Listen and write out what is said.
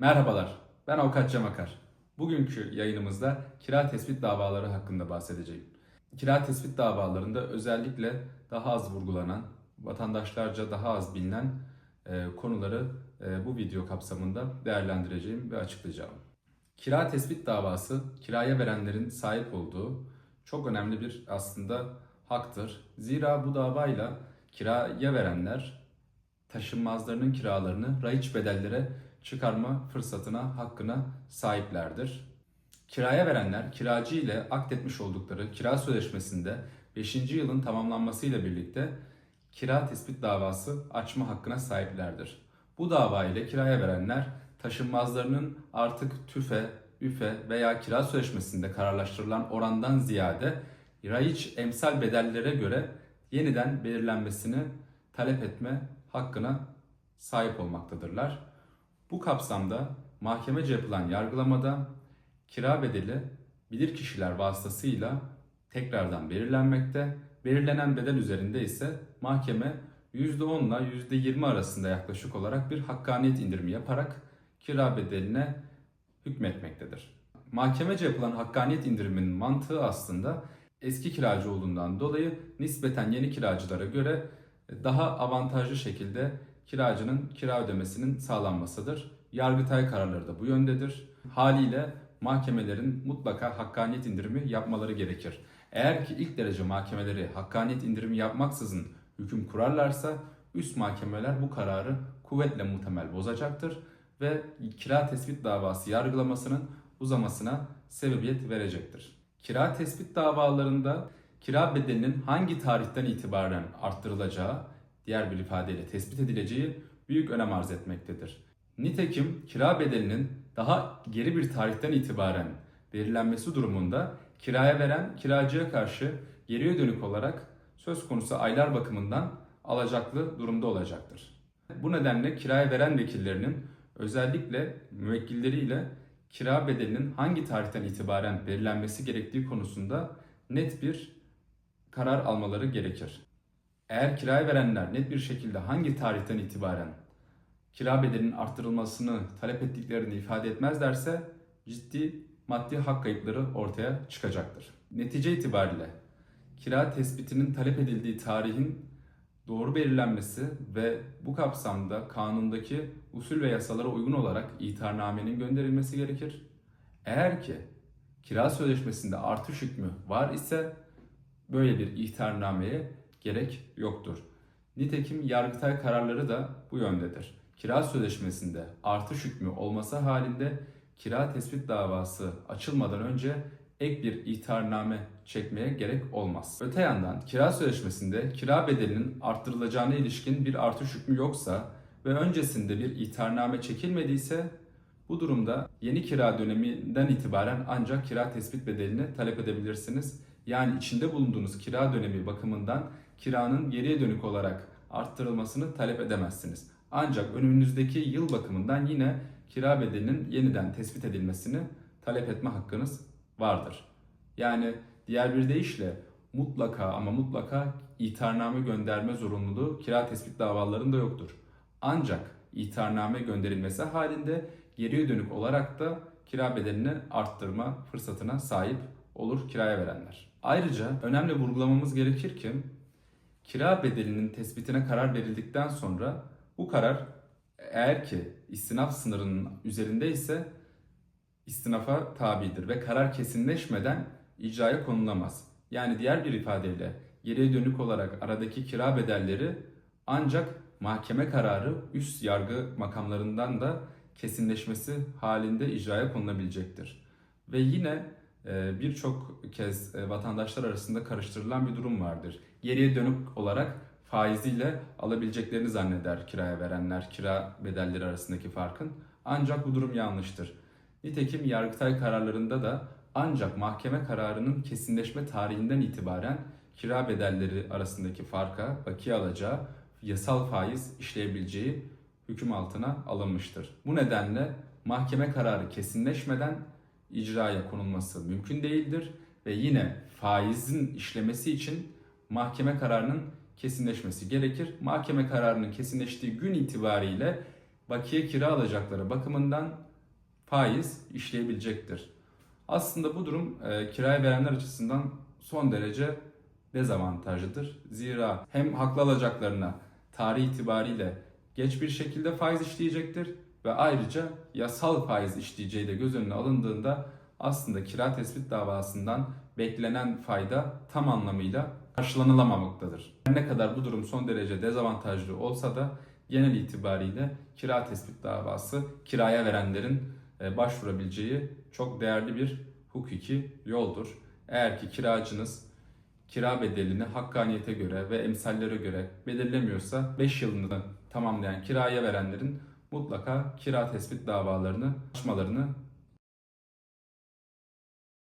Merhabalar, ben Avukat Cem Akar. Bugünkü yayınımızda kira tespit davaları hakkında bahsedeceğim. Kira tespit davalarında özellikle daha az vurgulanan, vatandaşlarca daha az bilinen e, konuları e, bu video kapsamında değerlendireceğim ve açıklayacağım. Kira tespit davası, kiraya verenlerin sahip olduğu çok önemli bir aslında haktır. Zira bu davayla kiraya verenler taşınmazlarının kiralarını raiç bedellere çıkarma fırsatına, hakkına sahiplerdir. Kiraya verenler kiracı ile akdetmiş oldukları kira sözleşmesinde 5. yılın tamamlanmasıyla birlikte kira tespit davası açma hakkına sahiplerdir. Bu dava ile kiraya verenler taşınmazlarının artık tüfe, üfe veya kira sözleşmesinde kararlaştırılan orandan ziyade raiç emsal bedellere göre yeniden belirlenmesini talep etme hakkına sahip olmaktadırlar. Bu kapsamda mahkemece yapılan yargılamada kira bedeli bilirkişiler vasıtasıyla tekrardan belirlenmekte. Belirlenen bedel üzerinde ise mahkeme %10 ile %20 arasında yaklaşık olarak bir hakkaniyet indirimi yaparak kira bedeline hükmetmektedir. Mahkemece yapılan hakkaniyet indiriminin mantığı aslında eski kiracı olduğundan dolayı nispeten yeni kiracılara göre daha avantajlı şekilde kiracının kira ödemesinin sağlanmasıdır. Yargıtay kararları da bu yöndedir. Haliyle mahkemelerin mutlaka hakkaniyet indirimi yapmaları gerekir. Eğer ki ilk derece mahkemeleri hakkaniyet indirimi yapmaksızın hüküm kurarlarsa üst mahkemeler bu kararı kuvvetle muhtemel bozacaktır ve kira tespit davası yargılamasının uzamasına sebebiyet verecektir. Kira tespit davalarında kira bedelinin hangi tarihten itibaren arttırılacağı, diğer bir ifadeyle tespit edileceği büyük önem arz etmektedir. Nitekim kira bedelinin daha geri bir tarihten itibaren belirlenmesi durumunda kiraya veren kiracıya karşı geriye dönük olarak söz konusu aylar bakımından alacaklı durumda olacaktır. Bu nedenle kiraya veren vekillerinin özellikle müvekkilleriyle kira bedelinin hangi tarihten itibaren belirlenmesi gerektiği konusunda net bir karar almaları gerekir. Eğer kiraya verenler net bir şekilde hangi tarihten itibaren kira bedelinin arttırılmasını talep ettiklerini ifade etmezlerse ciddi maddi hak kayıpları ortaya çıkacaktır. Netice itibariyle kira tespitinin talep edildiği tarihin doğru belirlenmesi ve bu kapsamda kanundaki usul ve yasalara uygun olarak itiharnamenin gönderilmesi gerekir. Eğer ki kira sözleşmesinde artış hükmü var ise böyle bir ihtarnameye gerek yoktur. Nitekim Yargıtay kararları da bu yöndedir. Kira sözleşmesinde artış hükmü olması halinde kira tespit davası açılmadan önce ek bir ihtarname çekmeye gerek olmaz. Öte yandan kira sözleşmesinde kira bedelinin arttırılacağına ilişkin bir artış hükmü yoksa ve öncesinde bir ihtarname çekilmediyse bu durumda yeni kira döneminden itibaren ancak kira tespit bedelini talep edebilirsiniz. Yani içinde bulunduğunuz kira dönemi bakımından kiranın geriye dönük olarak arttırılmasını talep edemezsiniz. Ancak önünüzdeki yıl bakımından yine kira bedelinin yeniden tespit edilmesini talep etme hakkınız vardır. Yani diğer bir deyişle mutlaka ama mutlaka ihtarname gönderme zorunluluğu kira tespit davalarında yoktur. Ancak ihtarname gönderilmesi halinde geriye dönük olarak da kira bedelini arttırma fırsatına sahip olur kiraya verenler. Ayrıca önemli vurgulamamız gerekir ki kira bedelinin tespitine karar verildikten sonra bu karar eğer ki istinaf sınırının üzerinde ise istinafa tabidir ve karar kesinleşmeden icraya konulamaz. Yani diğer bir ifadeyle geriye dönük olarak aradaki kira bedelleri ancak mahkeme kararı üst yargı makamlarından da kesinleşmesi halinde icraya konulabilecektir. Ve yine birçok kez e, vatandaşlar arasında karıştırılan bir durum vardır. Geriye dönük olarak faiziyle alabileceklerini zanneder kiraya verenler, kira bedelleri arasındaki farkın. Ancak bu durum yanlıştır. Nitekim Yargıtay kararlarında da ancak mahkeme kararının kesinleşme tarihinden itibaren kira bedelleri arasındaki farka bakiye alacağı yasal faiz işleyebileceği hüküm altına alınmıştır. Bu nedenle mahkeme kararı kesinleşmeden icraya konulması mümkün değildir ve yine faizin işlemesi için mahkeme kararının kesinleşmesi gerekir. Mahkeme kararının kesinleştiği gün itibariyle bakiye kira alacakları bakımından faiz işleyebilecektir. Aslında bu durum e, kiraya verenler açısından son derece dezavantajlıdır. Zira hem haklı alacaklarına tarih itibariyle geç bir şekilde faiz işleyecektir ve ayrıca yasal faiz işleyeceği de göz önüne alındığında aslında kira tespit davasından beklenen fayda tam anlamıyla karşılanılamamaktadır. Her ne kadar bu durum son derece dezavantajlı olsa da genel itibariyle kira tespit davası kiraya verenlerin e, başvurabileceği çok değerli bir hukuki yoldur. Eğer ki kiracınız kira bedelini hakkaniyete göre ve emsallere göre belirlemiyorsa 5 yılını tamamlayan kiraya verenlerin mutlaka kira tespit davalarını açmalarını